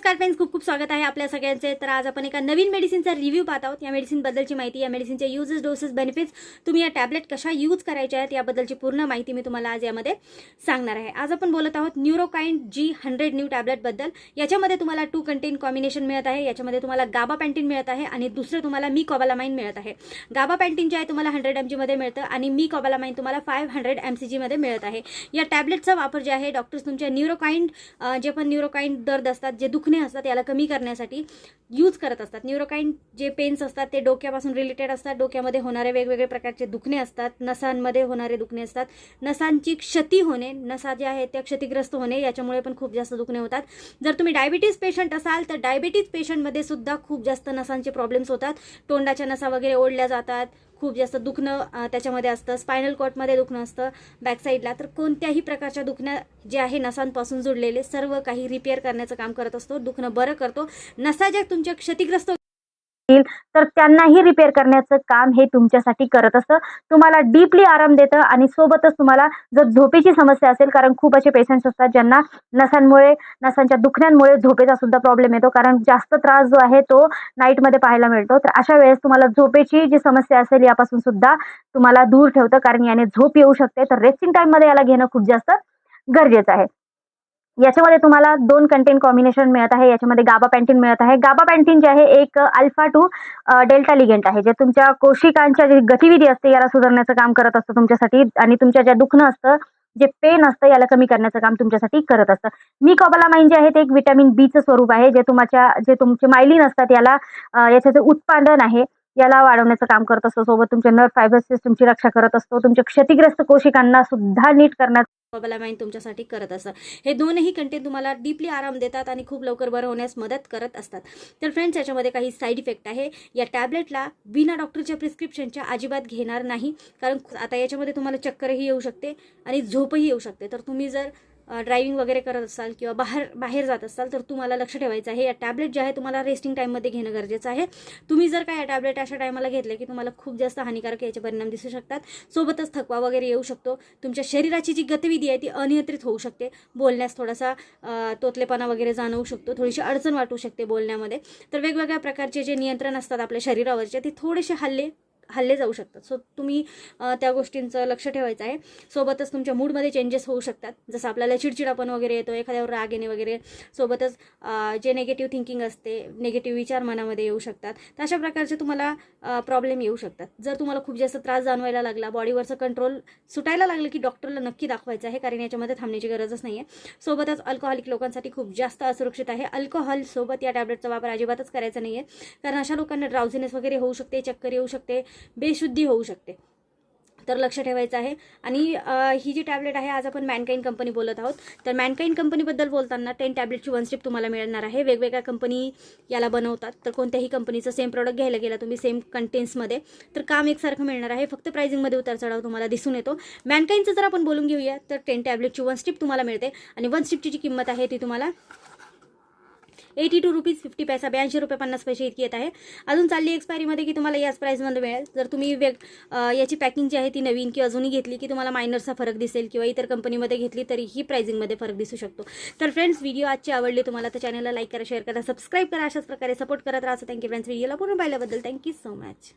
नमस्कार फ्रेंड्स खूप खूप स्वागत आहे आपल्या सगळ्यांचे. तर आज आपण एका नवीन मेडिसिनचा रिव्ह्यू पाहत आहोत. या मेडिसिनबद्दलची माहिती या मेडिसिनचे युजेस डोसेस बेनिफिट्स तुम्ही या टॅबलेट कशा यूज करायच्या आहेत याबद्दलची पूर्ण माहिती मी तुम्हाला आज यामध्ये सांगणार आहे. आज आपण बोलत आहोत न्यूरोकाइन जी हंड्रेड न्यू टॅबलेटबद्दल याच्यामध्ये तुम्हाला टू कंटेन कॉम्बिनेशन मिळत आहे. याच्यामध्ये तुम्हाला गाबा पॅन्टीन मिळत आहे आणि दुसरं तुम्हाला मी कॉबालामाइन मिळत आहे. गाबा पॅन्टीन जे आहे तुम्हाला हंड्रेड एम जीमध्ये मिळतं आणि मी कॉबालामाइन तुम्हाला फाईव्ह हंड्रेड एम सी जीमध्ये मिळत आहे. या टॅबलेटचा वापर जे आहे डॉक्टर्स तुमच्या न्यूरोकाइंड जे पण न्यूरोकाइंड दर्द असतात जे दुखणे दुखणे असतात याला कमी करण्यासाठी यूज करत असतात. न्यूरोकाईन जे पेन्स असतात ते डोक्यापासून रिलेटेड असतात. डोक्यामध्ये होणारे वेगवेगळे प्रकारचे दुखणे असतात. नसांमध्ये होणारे दुखणे असतात. नसांची क्षती होणे नसा ज्या आहेत त्या क्षतिग्रस्त होणे याच्यामुळे पण खूप जास्त दुखणे होतात. जर तुम्ही डायबिटीज पेशंट असाल तर डायबिटीज पेशंटमध्ये सुद्धा खूप जास्त नसांचे प्रॉब्लेम्स होतात. तोंडाच्या नसा वगैरे ओढल्या जातात. खूप जास्त दुखणं त्याच्यामध्ये असतं. स्पायनल कॉटमध्ये दुखणं असतं. बॅकसाईडला तर कोणत्याही प्रकारच्या दुखण्या जे आहे नसांपासून जुडलेले सर्व काही रिपेअर करण्याचं काम करत असतो. दुखणं बरं करतो. नसा ज्या तुमच्या क्षतिग्रस्त तर त्यांनाही रिपेअर करण्याचं काम हे तुमच्यासाठी करत असतं. तुम्हाला डीपली आराम देतं आणि सोबतच तुम्हाला जर झोपेची समस्या असेल कारण खूप असे पेशंट्स असतात ज्यांना नसांमुळे नसांच्या दुखण्यांमुळे झोपेचा सुद्धा प्रॉब्लेम येतो कारण जास्त त्रास जो आहे तो नाईटमध्ये पाहायला मिळतो. तर अशा वेळेस तुम्हाला झोपेची जी समस्या असेल यापासून सुद्धा तुम्हाला दूर ठेवतं कारण याने झोप येऊ शकते. तर रेस्टिंग टाईममध्ये याला घेणं खूप जास्त गरजेचं आहे. याच्यामध्ये तुम्हाला दोन कंटेन कॉम्बिनेशन मिळत आहे. याच्यामध्ये गाबा पॅन्टीन मिळत आहे. गाबा पॅन्टीन जे आहे एक अल्फा टू डेल्टा लिगेंट आहे. जे तुमच्या कोशिकांच्या जी गतिविधी असते याला सुधारण्याचं काम करत असतं तुमच्यासाठी आणि तुमच्या ज्या दुखणं असतं जे पेन असतं याला कमी करण्याचं काम तुमच्यासाठी करत असतं. मी कॉबलामाइन जे आहे ते एक विटॅमिन बीचं स्वरूप आहे. जे तुमच्या जे तुमचे मायलिन असतात याला याच्याचं याचं जे उत्पादन आहे याला वाढवण्याचं काम करत असतो. सोबत तुमच्या नर्व फायबर सिस्टमची रक्षा करत असतो. तुमच्या क्षतिग्रस्त कोशिकांना सुद्धा नीट करण्यात माइंड तुमच्यासाठी करत असतं हे दोनही कंटेंट तुम्हाला डीपली आराम देतात आणि खूप लवकर बरं होण्यास मदत करत असतात. तर फ्रेंड्स याच्यामध्ये काही साईड इफेक्ट आहे. या टॅबलेटला बिना डॉक्टरच्या प्रिस्क्रिप्शनच्या अजिबात घेणार नाही. कारण आता याच्यामध्ये तुम्हाला चक्करही येऊ शकते आणि झोपही येऊ शकते. तर तुम्ही जर ड्रायव्हिंग वगैरे करत असाल किंवा बाहेर बाहेर जात असाल तर तुम्हाला लक्ष ठेवायचं आहे. या टॅबलेट जे आहे तुम्हाला रेस्टिंग टाईममध्ये घेणं गरजेचं आहे. तुम्ही जर का या टॅबलेट अशा टायमाला घेतले की तुम्हाला खूप जास्त हानिकारक याचे परिणाम दिसू शकतात. सोबतच थकवा वगैरे येऊ शकतो. तुमच्या शरीराची जी गतिविधी आहे ती अनियंत्रित होऊ शकते. बोलण्यास थोडासा तोतलेपणा वगैरे जाणवू शकतो. थोडीशी अडचण वाटू शकते बोलण्यामध्ये. तर वेगवेगळ्या प्रकारचे जे नियंत्रण असतात आपल्या शरीरावरचे ते थोडेसे हल्ले हल्ले जाऊ शकतात. सो तुम्ही त्या गोष्टींचं लक्ष ठेवायचं आहे. सोबतच तुमच्या मूडमध्ये चेंजेस होऊ शकतात. जसं आपल्याला चिडचिडापण वगैरे येतो एखाद्यावर राग येणे वगैरे. सोबतच जे नेगेटिव्ह थिंकिंग असते नेगेटिव्ह विचार मनामध्ये येऊ शकतात. तर अशा प्रकारचे तुम्हाला प्रॉब्लेम येऊ शकतात. जर तुम्हाला खूप जास्त त्रास जाणवायला लागला बॉडीवरचं कंट्रोल सुटायला लागलं की डॉक्टरला नक्की दाखवायचं आहे कारण याच्यामध्ये थांबण्याची गरजच नाही आहे सोबतच अल्कोहोलिक लोकांसाठी खूप जास्त असुरक्षित आहे. अल्कोहोल सोबत या टॅबलेटचा वापर अजिबातच करायचा नाही आहे कारण अशा लोकांना ड्राउझिनेस वगैरे होऊ शकते चक्कर येऊ शकते. बेशुद्धी होऊ शकते. तर लक्ष ठेवायचं आहे. आणि ही जी टॅबलेट आहे आज आपण मॅनकाईन कंपनी बोलत आहोत. तर मॅनकाईन कंपनीबद्दल बोलताना टेन टॅबलेटची वन स्ट्रिप तुम्हाला मिळणार आहे. वेगवेगळ्या कंपनी याला बनवतात. तर कोणत्याही कंपनीचं सेम प्रॉडक्ट घ्यायला गेला तुम्ही सेम कंटेन्समध्ये तर काम एकसारखं मिळणार आहे. फक्त प्राइसिंगमध्ये उतार चढाव तुम्हाला दिसून येतो. मॅनकाईनचं जर आपण बोलून घेऊया तर टेन टॅबलेटची वन स्ट्रिप तुम्हाला मिळते. आणि वन स्ट्रिपची जी किंमत आहे ती तुम्हाला एटी टू रुपीज फिफ्टी पैसा ब्याऐंशी रुपये पन्नास पैसे इतकी येत आहे. अजून चालली एक्सपायरीमध्ये की तुम्हाला याच प्राईसमध्ये मिळेल. जर तुम्ही वेग याची पॅकिंग जी आहे ती नवीन की अजूनही घेतली की तुम्हाला मायनरचा फरक दिसेल किंवा इतर कंपनीमध्ये घेतली तरी ही प्राइसिंगमध्ये फरक दिसू शकतो. तर फ्रेंड्स व्हिडिओ आजची आवडली तुम्हाला तर चॅनलला लाईक करा शेअर करा सबस्क्राईब करा अशाच प्रकारे सपोर्ट करत राहा. थँक्यू फ्रेंड्स व्हिडिओला पूर्ण पाहिल्याबद्दल थँक्यू सो मच